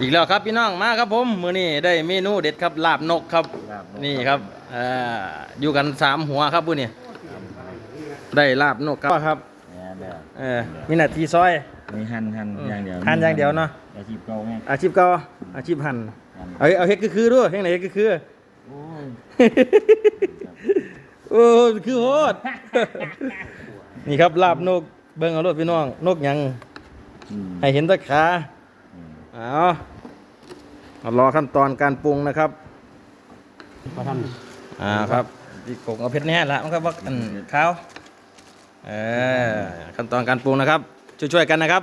อีกแล้วครับพี่น้องมาครับผมมื้อนี้ได้เมนูเด็ดครับลาบนกครับลาบนกนี่ครับอ่าอยู่กันสามหัวครับผู้นี้ได้ลาบนกครับครับเนี่ยเด้อเออมีหน้าที่ซอยมีหั่นหั่นอืมอย่างเดียวหั่นอย่างเดียวเนาะ อาชีพเก่าไงอาชีพเก่าอาชีพหั่นหั่นเอาเอาเฮ็ดคือๆด้วยเฮ็ดไหนเฮ็ดคือโอ้ยๆโอ้คือโหดนี่ครับลาบนกเบิ่งเอารถพี่น้องนกหยังอืมให้เห็นแตะขาอืม เอาเอารอขั้นตอนการปรุงนะครับพระท่านอ่าครับที่กงเอาเพชรแน่ละมันก็ว่าอันข้าวเออขั้นตอนการปรุงนะครับ ช่วยๆกันนะครับ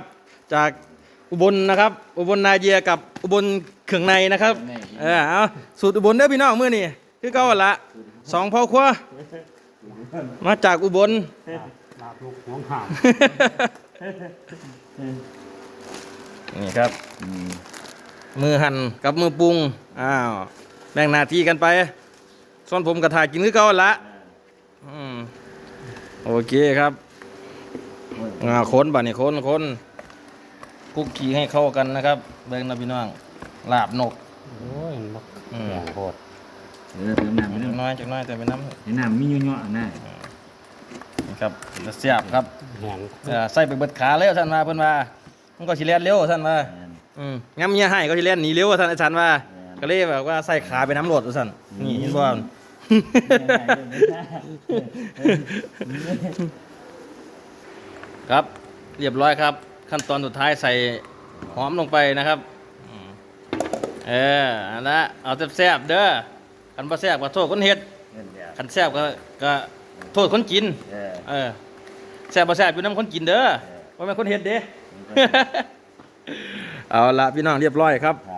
จากอุบลนะครับ อุบลนาเยียกับอุบลเขืองในนะครับ เออเอาสูตรอุบลเด้อพี่น้องมื้อนี้คือเก่าหั่นละสองพ่อครัวมาจากอุบลลาบลูกห่วงห่าม นี่ครับอืมมือหั่นกับมือปรุงอ้าวแบ่งหน้าที่กันไปส่วนผมกระถายกินคือเก่าหั่นละอืมโอเคครับโอ้ยอ่าค้นบ่านี่ค้นค้นคุกกี้ให้เข้ากันนะครับเบิ่งนะพี่น้องลาบนกโอ้ยนกอืมอย่างโหดเออเติมน้ำไปจันึกงหน้อยจักหน้อยแต่เป็นน้ำให้น้ำมียั่วๆนะนี่ครับจะเสียบครับแหงเอ่อใส่ไปเบิดขาเลยท่านว่าเพิ่นว่า มันก็สิแล่นเร็วท่านว่าแม่น อืมงั้นเมียให้ก็สิแล่นหนีเร็วท่านอาจารย์ว่า แม่นก็เลยแบบว่าใส่ขาไปน้ำรดว่าซั่นนี่เห็นบ่ครับ เรียบร้อยครับ ขั้นตอนสุดท้ายใส่หอมลงไปนะครับอืมเอออันละเอาแซ่บๆเด้อคันบ่แซ่บก็โทษคนเฮ็ดเงินเดียวคันแซ่บก็ก็โทษคนกิน เออเออแซ่บบ่แซ่บอยู่นํคนกินเด้อ ว่าแม่นคนเฮ็ดเด้ เอาละพี่น้องเรียบร้อยครับ ครับ